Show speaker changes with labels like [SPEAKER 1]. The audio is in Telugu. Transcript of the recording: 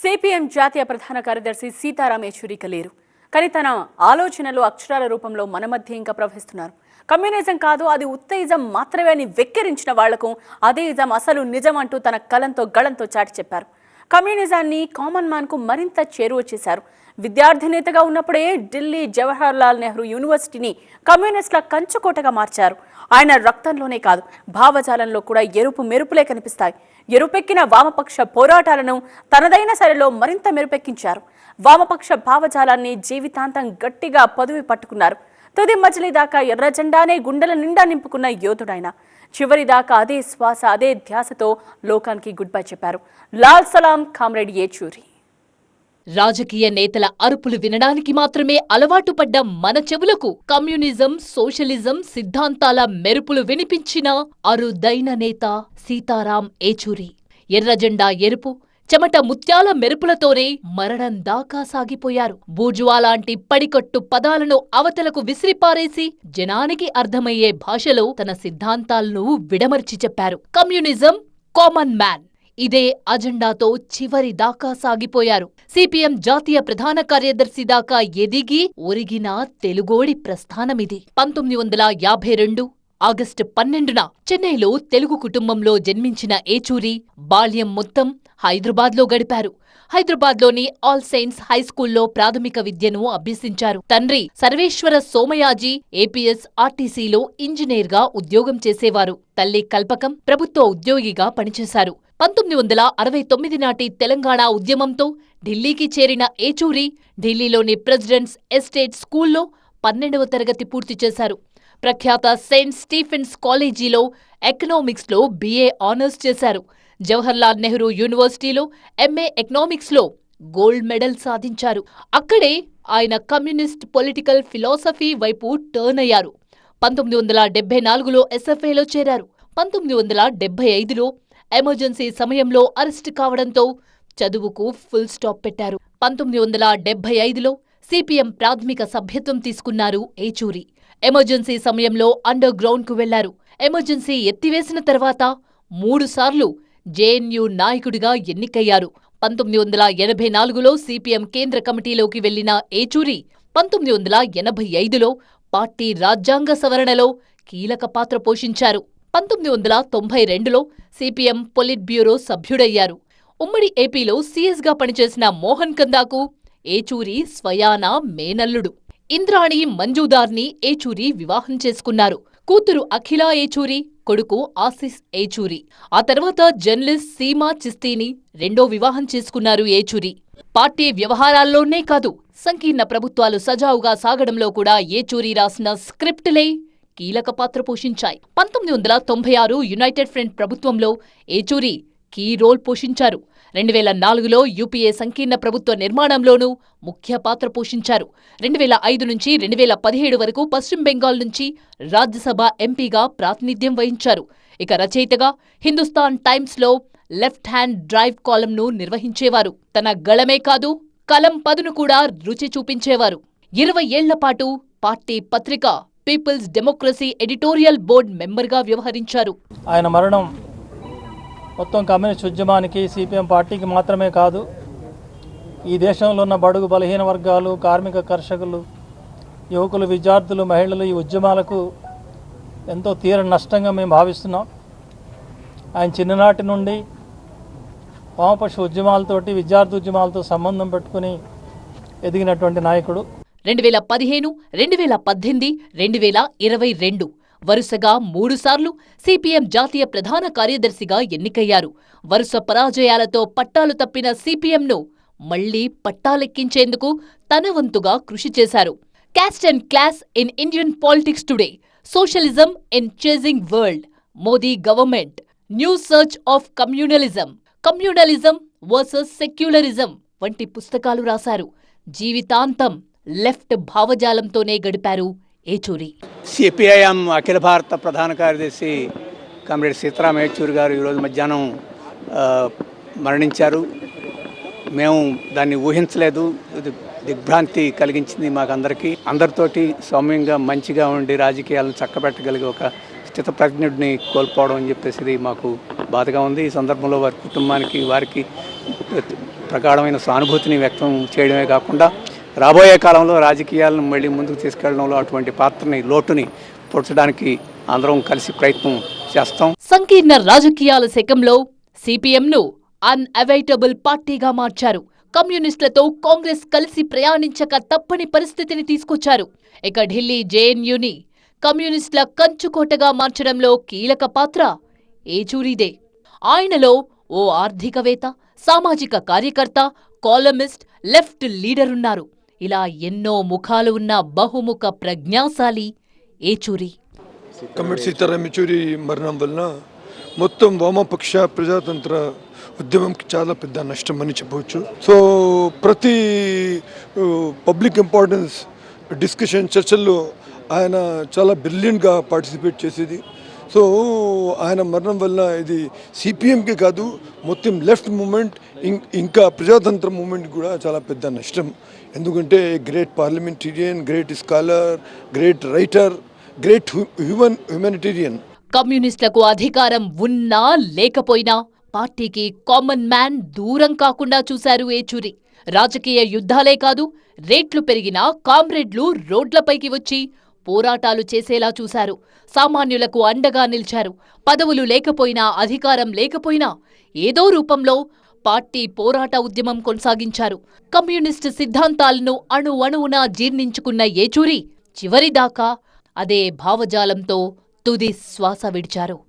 [SPEAKER 1] సిపిఎం జాతీయ ప్రధాన కార్యదర్శి సీతారాం యేచూరిక లేరు. కానీ తన ఆలోచనలు అక్షరాల రూపంలో మన మధ్య ఇంకా ప్రవహిస్తున్నారు. కమ్యూనిజం కాదు అది ఉత్తేజం మాత్రమే అని వెక్కిరించిన వాళ్ళకు అదే ఇజం అసలు నిజం అంటూ తన కలంతో గళంతో చాటి చెప్పారు. కమ్యూనిజాన్ని కామన్ మ్యాన్కు మరింత చేరువ చేశారు. విద్యార్థి నేతగా ఉన్నప్పుడే ఢిల్లీ జవహర్లాల్ నెహ్రూ యూనివర్సిటీని కమ్యూనిస్టుల కంచుకోటగా మార్చారు. ఆయన రక్తంలోనే కాదు భావజాలంలో కూడా ఎరుపు మెరుపులే కనిపిస్తాయి. ఎరుపెక్కిన వామపక్ష పోరాటాలను తనదైన శైలిలో మరింత మెరుపెక్కించారు. వామపక్ష భావజాలాన్ని జీవితాంతం గట్టిగా పదువి పట్టుకున్నారు. తుది మజిలి దాకా ఎర్ర జెండానే గుండెల నిండా నింపుకున్న యోధుడైన. చివరి దాకా అదే శ్వాస అదే ధ్యాసతో లోకానికి గుడ్ బై చెప్పారు. లాల్ సలాం కామ్రేడ్ ఏచూరి
[SPEAKER 2] రాజకీయ నేతల అరుపులు వినడానికి మాత్రమే అలవాటు పడ్డ మన చెవులకు కమ్యూనిజం సోషలిజం సిద్ధాంతాల మెరుపులు వినిపించిన అరుదైన నేత సీతారాం ఏచూరి ఎర్రజెండా ఎరుపు చెమట ముత్యాల మెరుపులతోనే మరణం దాకా సాగిపోయారు. బూజువా లాంటి పడికట్టు పదాలను అవతలకు విసిరిపారేసి జనానికి అర్థమయ్యే భాషలో తన సిద్ధాంతాలను విడమర్చి చెప్పారు. Communism common man. ఇదే అజెండాతో చివరి దాకా సాగిపోయారు. సిపిఎం జాతీయ ప్రధాన కార్యదర్శి దాకా ఎదిగి ఒరిగిన తెలుగోడి ప్రస్థానమిది. పంతొమ్మిది వందల యాభై రెండు ఆగస్టు పన్నెండున చెన్నైలో తెలుగు కుటుంబంలో జన్మించిన ఏచూరి బాల్యం మొత్తం హైదరాబాద్లో గడిపారు. హైదరాబాద్లోని ఆల్ సెయింట్స్ హైస్కూల్లో ప్రాథమిక విద్యను అభ్యసించారు. తండ్రి సర్వేశ్వర సోమయాజీ ఏపీఎస్ ఆర్టీసీలో ఇంజనీర్గా ఉద్యోగం చేసేవారు. తల్లి కల్పకం ప్రభుత్వ ఉద్యోగిగా పనిచేశారు. పంతొమ్మిది వందల అరవై తొమ్మిది నాటి తెలంగాణ ఉద్యమంతో ఢిల్లీకి చేరిన ఏచూరి ఢిల్లీలోని ప్రెసిడెంట్స్ ఎస్టేట్ స్కూల్లో పన్నెండవ తరగతి పూర్తి చేశారు. ప్రఖ్యాత సెయింట్ స్టీఫెన్స్ కాలేజీలో ఎకనామిక్స్లో బీఏ ఆనర్స్ చేశారు. జవహర్లాల్ నెహ్రూ యూనివర్సిటీలో ఎంఏ ఎకనామిక్స్లో గోల్డ్ మెడల్ సాధించారు. అక్కడే ఆయన కమ్యూనిస్ట్ పొలిటికల్ ఫిలాసఫీ వైపు టర్న్ అయ్యారు. పంతొమ్మిది వందల డెబ్బై నాలుగులో ఎస్ఎఫ్ఏలో చేరారు. పంతొమ్మిది వందల డెబ్బై ఐదులో ఎమర్జెన్సీ సమయంలో అరెస్ట్ కావడంతో చదువుకు ఫుల్ స్టాప్ పెట్టారు. పంతొమ్మిది వందల డెబ్బై ఐదులో సిపిఎం ప్రాథమిక సభ్యత్వం తీసుకున్నారు ఏచూరి. ఎమర్జెన్సీ సమయంలో అండర్ గ్రౌండ్కు వెళ్ళారు. ఎమర్జెన్సీ ఎత్తివేసిన తర్వాత మూడుసార్లు జేఎన్యూ నాయకుడిగా ఎన్నికయ్యారు. పంతొమ్మిది వందల ఎనభై నాలుగులో సిపిఎం కేంద్ర కమిటీలోకి వెళ్ళిన ఏచూరి పంతొమ్మిది వందల ఎనభై ఐదులో పార్టీ రాజ్యాంగ సవరణలో కీలక పాత్ర పోషించారు. పంతొమ్మిది వందల తొంభై రెండులో సిపిఎం పొలిట్ బ్యూరో సభ్యుడయ్యారు. ఉమ్మడి ఏపీలో సీఎస్గా పనిచేసిన మోహన్ కందాకు ఏచూరి స్వయానా మేనల్లుడు. ఇంద్రాణి మంజుదార్ని ఏచూరి వివాహం చేసుకున్నారు. కూతురు అఖిల ఏచూరి కొడుకు ఆసిస్ ఏచూరి. ఆ తర్వాత జర్నలిస్ట్ సీమా చిస్తీని రెండో వివాహం చేసుకున్నారు ఏచూరి. పార్టీ వ్యవహారాల్లోనే కాదు సంకీర్ణ ప్రభుత్వాలు సజావుగా సాగడంలో కూడా ఏచూరి రాసిన స్క్రిప్టులే కీలక పాత్ర పోషించాయి. పంతొమ్మిది వందల తొంభై ఆరు యునైటెడ్ ఫ్రంట్ ప్రభుత్వంలో ఏచూరి కీ రోల్ పోషించారు. రెండు వేల నాలుగులో యూపీఏ సంకీర్ణ ప్రభుత్వ నిర్మాణంలోనూ ముఖ్య పాత్ర పోషించారు. రెండు వేల ఐదు నుంచి రెండు వేల పదిహేడు వరకు పశ్చిమ బెంగాల్ నుంచి రాజ్యసభ ఎంపీగా ప్రాతినిధ్యం వహించారు. ఇక రచయితగా హిందుస్థాన్ టైమ్స్లో లెఫ్ట్ హ్యాండ్ డ్రైవ్ కాలంను నిర్వహించేవారు. తన గళమే కాదు కలం పదును కూడా రుచి చూపించేవారు. ఇరవై ఏళ్ళపాటు పార్టీ పత్రిక పీపుల్స్ డెమోక్రసీ ఎడిటోరియల్ బోర్డ్ మెంబర్గా వ్యవహరించారు.
[SPEAKER 3] ఆయన మరణం మొత్తం కమ్యూనిస్ట్ ఉద్యమానికి సిపిఎం పార్టీకి మాత్రమే కాదు ఈ దేశంలో ఉన్న బడుగు బలహీన వర్గాలు కార్మిక కర్షకులు యువకులు విద్యార్థులు మహిళలు ఈ ఉద్యమాలకు ఎంతో తీర నష్టంగా మేము భావిస్తున్నాం. ఆయన చిన్ననాటి నుండి వామపక్ష ఉద్యమాలతోటి విద్యార్థి ఉద్యమాలతో సంబంధం పెట్టుకుని ఎదిగినటువంటి నాయకుడు.
[SPEAKER 2] రెండు వేల పదిహేను రెండు వేల పద్దెనిమిది రెండు వేల ఇరవై రెండు వరుసగా మూడుసార్లు సిపిఎం జాతీయ ప్రధాన కార్యదర్శిగా ఎన్నికయ్యారు. వరుస పరాజయాలతో పట్టాలు తప్పిన సిపిఎంను మళ్ళీ పట్టాలెక్కించేందుకు తన వంతుగా కృషి చేశారు. Caste and class in Indian politics today socialism in changing world Modi government new surge of communalism communalism versus secularism వంటి పుస్తకాలు రాశారు. జీవితాంతం లెఫ్ట్ భావజాలంతోనే గడిపారు ఏచూరి.
[SPEAKER 4] సిపిఐఎం అఖిల భారత ప్రధాన కార్యదర్శి కామ్రేడ్ సీతారాం యేచూరి గారు ఈరోజు మధ్యాహ్నం మరణించారు. మేము దాన్ని ఊహించలేదు. ఇది దిగ్భ్రాంతి కలిగించింది మాకందరికీ. అందరితోటి సౌమ్యంగా మంచిగా ఉండి రాజకీయాలను చక్కబెట్టగలిగే ఒక స్థితప్రజ్ఞుడిని కోల్పోవడం అని చెప్పేసి ఇది మాకు బాధగా ఉంది. ఈ సందర్భంలో వారి కుటుంబానికి వారికి ప్రగాఢమైన సానుభూతిని వ్యక్తం చేయడమే కాకుండా రాబోయే కాలంలో రాజకీయాలను మళ్ళీ ముందుకు తీసుకెళ్ళడంలో అటువంటి పాత్రని లోటుని పొడ్చడానికి అందరం కలిసి ప్రయత్నం చేస్తాం.
[SPEAKER 2] సంకీర్ణ రాజకీయాల శకంలో సిపిఎంను అన్అవైటబుల్ పార్టీగా మార్చారు. కమ్యూనిస్టులతో కాంగ్రెస్ కలిసి ప్రయాణించక తప్పని పరిస్థితిని తీసుకొచ్చారు. ఇక ఢిల్లీ జేఎన్యూని కమ్యూనిస్టుల కంచుకోటగా మార్చడంలో కీలక పాత్ర ఏచూరిదే. ఆయనలో ఓ ఆర్థికవేత్త సామాజిక కార్యకర్త కాలమిస్ట్ లెఫ్ట్ లీడరున్నారు. ఇలా ఎన్నో ముఖాలు ఉన్న బహుముఖ ప్రజ్ఞాశాలి ఏచూరి.
[SPEAKER 5] కమ్మటి సీతారాం ఏచూరి మరణం వలన మొత్తం వామపక్ష ప్రజాతంత్ర ఉద్యమంకి చాలా పెద్ద నష్టం అని చెప్పవచ్చు. సో ప్రతి పబ్లిక్ ఇంపార్టెన్స్ డిస్కషన్ చర్చల్లో ఆయన చాలా బ్రిలియంట్గా పార్టిసిపేట్ చేసేది. సో ఆయన మరణం వల్ల ఇది సిపిఎంకి కాదు మొత్తం లెఫ్ట్ మూమెంట్ ఇంకా ప్రజాతంత్ర మూమెంట్ కూడా చాలా పెద్ద నష్టం. ఎందుకంటే great parliamentarian great scholar great writer great human humanitarian
[SPEAKER 2] కమ్యూనిస్టులకు అధికారం ఉన్నా లేకపోయినా పార్టీకి కామన్ మ్యాన్ దూరం కాకుండా చూశారు ఏచూరి. రాజకీయ యుద్ధాలే కాదు రేట్లు పెరిగినా కామ్రేడ్లు రోడ్లపైకి వచ్చి పోరాటాలు చేసేలా చూశారు. సామాన్యులకు అండగా నిలిచారు. పదవులు లేకపోయినా అధికారం లేకపోయినా ఏదో రూపంలో పార్టీ పోరాట ఉద్యమం కొనసాగించారు. కమ్యూనిస్టు సిద్ధాంతాలను అణు అణువునా జీర్ణించుకున్న ఏచూరి చివరిదాకా అదే భావజాలంతో తుది శ్వాస విడిచారు.